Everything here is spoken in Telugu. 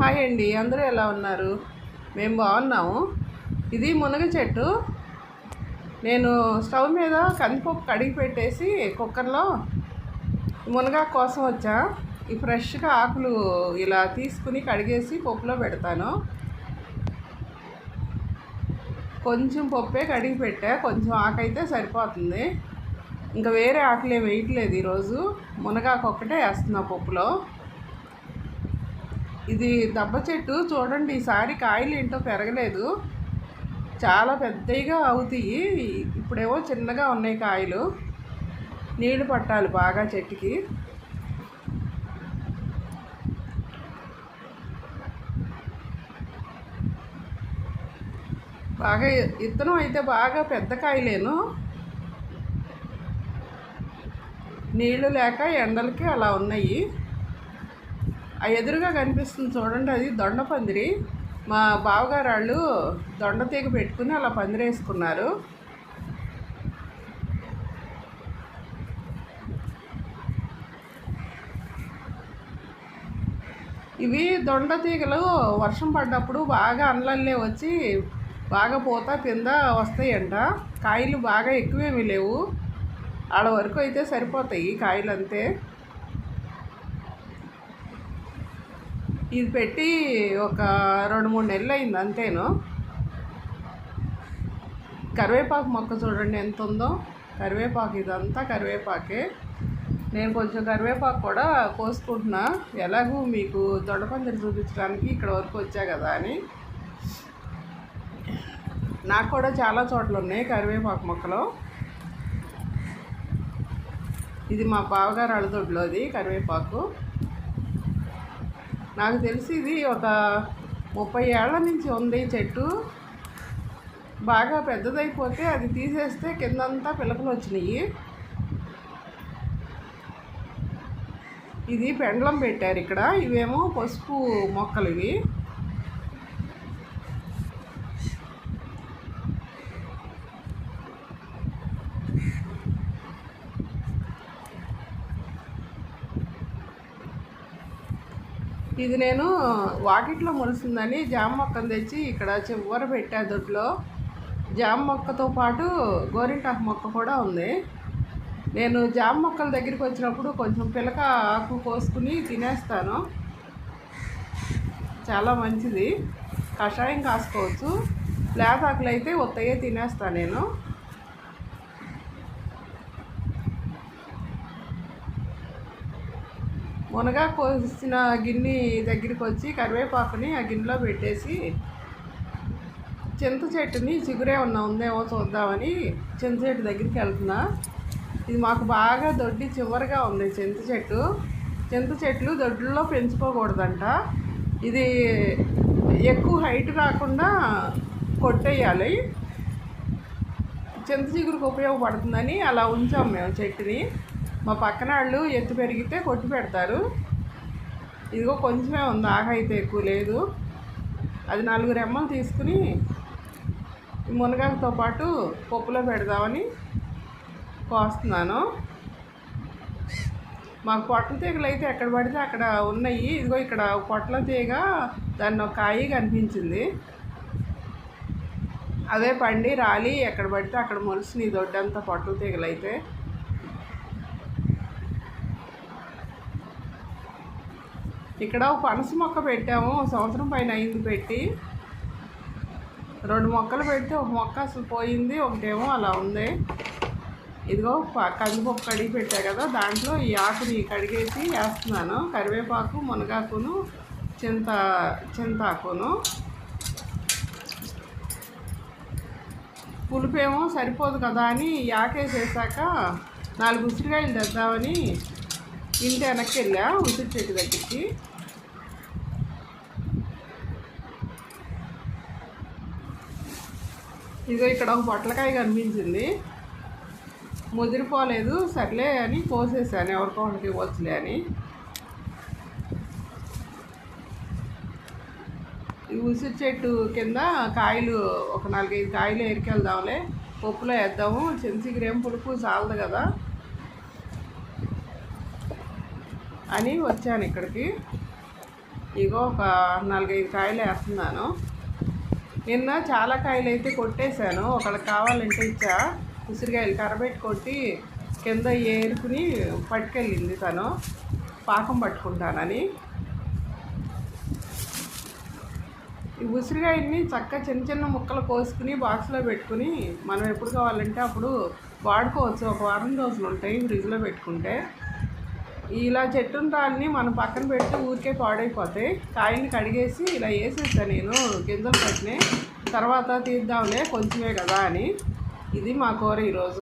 హాయ్ అండి అందరూ ఎలా ఉన్నారు? మేము బాగున్నాము. ఇది మునగ చెట్టు. నేను స్టవ్ మీద కందిపప్పు కడిగి పెట్టేసి కుక్కర్లో మునగా కోసం వచ్చా. ఈ ఫ్రెష్గా ఆకులు ఇలా తీసుకుని కడిగేసి పప్పులో పెడతాను. కొంచెం పప్పే కడిగి పెట్టా కొంచెం ఆకైతే సరిపోతుంది. ఇంకా వేరే ఆకులు ఏమి వేయట్లేదు ఈరోజు. మునగాకు ఒక్కటే వేస్తున్నా పప్పులో. ఇది దెబ్బ చెట్టు. చూడండి ఈసారి కాయలు ఏంటో పెరగలేదు. చాలా పెద్దగా అవుతాయి. ఇప్పుడేమో చిన్నగా ఉన్నాయి కాయలు. నీళ్ళు పట్టాలి బాగా చెట్టుకి. బాగా ఇత్తనం అయితే బాగా పెద్ద కాయలేను. నీళ్ళు లేక ఎండలకి అలా ఉన్నాయి. ఆ ఎదురుగా కనిపిస్తుంది చూడండి అది దొండ పందిరి. మా బావగారు వాళ్ళు దొండ తీగ పెట్టుకుని అలా పందిరేసుకున్నారు ఇవి దొండ తీగలు వర్షం పడ్డప్పుడు బాగా అండ్లల్లే వచ్చి బాగా పోతా కింద వస్తాయంట. కాయలు బాగా ఎక్కువేమీ లేవు. ఆడ వరకు అయితే సరిపోతాయి కాయలు అంతే ఇది పెట్టి ఒక రెండు మూడు నెలలు అయింది అంతేను. కరివేపాకు మొక్క చూడండి ఎంత ఉందో. కరివేపాకు ఇదంతా కరివేపాకే. నేను కొంచెం కరివేపాకు కూడా కోసుకుంటున్నా. ఎలాగూ మీకు దొడపందిరి చూపించడానికి ఇక్కడ వరకు వచ్చా కదా అని. నాకు కూడా చాలా చోట్ల ఉన్నాయి కరివేపాకు మొక్కలు. ఇది మా బావగారు అలదొడ్లోది కరివేపాకు. నాకు తెలిసి ఇది ఒక ముప్పై ఏళ్ళ నుంచి ఉంది చెట్టు. బాగా పెద్దదైపోతే అది తీసేస్తే కిందంతా పిలకలు వచ్చినాయి. ఇది పెండలం పెట్టారు ఇక్కడ. ఇవేమో పసుపు మొక్కలు ఇవి. ఇది నేను వాకిట్లో మొలిసిందని జామ మొక్కను తెచ్చి ఇక్కడ చివర పెట్టా దొడ్లో. జామ మొక్కతో పాటు గోరింటాకు మొక్క కూడా ఉంది. నేను జామ మొక్కల దగ్గరికి వచ్చినప్పుడు కొంచెం పిలక ఆకు కోసుకుని తినేస్తాను. చాలా మంచిది. కషాయం కాసుకోవచ్చు. లేత ఆకులు అయితే ఒత్తయ్యే తినేస్తాను నేను. మునగా కోసిన గిన్నె దగ్గరికి వచ్చి కరివేపాకుని ఆ గిన్నెలో పెట్టేసి చింత చెట్టుని చిగురే ఉన్న ఉందేమో చూద్దామని చింత చెట్టు దగ్గరికి వెళ్తున్నా. ఇది మాకు బాగా దొడ్డి చివరిగా ఉంది చింత చెట్టు. చింత చెట్లు దొడ్లలో పెంచుకోకూడదంట. ఇది ఎక్కువ హైట్ రాకుండా కొట్టేయాలి. చింత చిగురికి ఉపయోగపడుతుందని అలా ఉంచాం మేము చెట్టుని. మా పక్కన వాళ్ళు ఎత్తు పెరిగితే కొట్టి పెడతారు. ఇదిగో కొంచెమే ఉంది ఆహా అయితే ఎక్కువ లేదు. అది నాలుగు రెమ్మలు తీసుకుని మునగాకుతో పాటు పప్పులో పెడదామని కోస్తున్నాను. మాకు పొట్ల తీగలు అయితే ఎక్కడ పడితే అక్కడ ఉన్నాయి. ఇదిగో ఇక్కడ పొట్ల తీగ దాన్ని ఒక కాయి కనిపించింది. అదే పండి రాలి ఎక్కడ పడితే అక్కడ మొలిసినాయి దొడ్డంతా పొట్ల తీగలు అయితే ఇక్కడ ఒక పనస మొక్క పెట్టాము సంవత్సరం పైన అయింది పెట్టి. రెండు మొక్కలు పెడితే ఒక మొక్క అసలు పోయింది ఒకటేమో అలా ఉంది. ఇదిగో కందిపప్పు కడిగి పెట్టా కదా దాంట్లో ఈ ఆకుని కడిగేసి వేస్తున్నాను. కరివేపాకు మునగాకును చింత చింతాకును. పులుపేమో సరిపోదు కదా అని ఈ ఆకేసేసాక నాలుగు ఉసిరికాయలు తెద్దామని ఇంటి వెనక్కి వెళ్ళా ఉసిరి చెట్టు దగ్గరికి. ఇదిగో ఇక్కడ ఒక పొట్లకాయ కనిపించింది. ముదిరిపోలేదు సర్లే అని కోసేసాను ఎవరికో ఒకటి ఇవ్వచ్చులే అని. ఈ ఉసిరి చెట్టు కింద కాయలు ఒక నాలుగైదు కాయలు ఎరికెళ్దాంలే పప్పులో వేద్దాము చెంచిగిరేం పులుపు చాలదు కదా. అని వచ్చాను ఇక్కడికి. ఇగో ఒక నాలుగైదు కాయలు వేస్తున్నాను. నిన్న చాలా కాయలు అయితే కొట్టేశాను. ఒకళ్ళకి కావాలంటే ఇచ్చా. ఉసిరికాయలు కరబెట్టి కొట్టి కింద ఏరుకుని పట్టుకెళ్ళింది తను. పాకం పట్టుకుంటానని. ఈ ఉసిరికాయని చక్కగా చిన్న చిన్న ముక్కలు కోసుకుని బాక్స్లో పెట్టుకుని మనం ఎప్పుడు కావాలంటే అప్పుడు వాడుకోవచ్చు. ఒక వారం రోజులు ఉంటాయి ఫ్రిడ్జ్లో పెట్టుకుంటే. ఇలా చెట్టు రాళ్ళని మనం పక్కన పెట్టి ఊరికే పాడైపోతాయి. కాయని కడిగేసి ఇలా వేసేసాను నేను గింజలు పట్టినాయి. తర్వాత తీద్దాంలే కొంచెమే కదా అని. ఇది మా కూర ఈరోజు.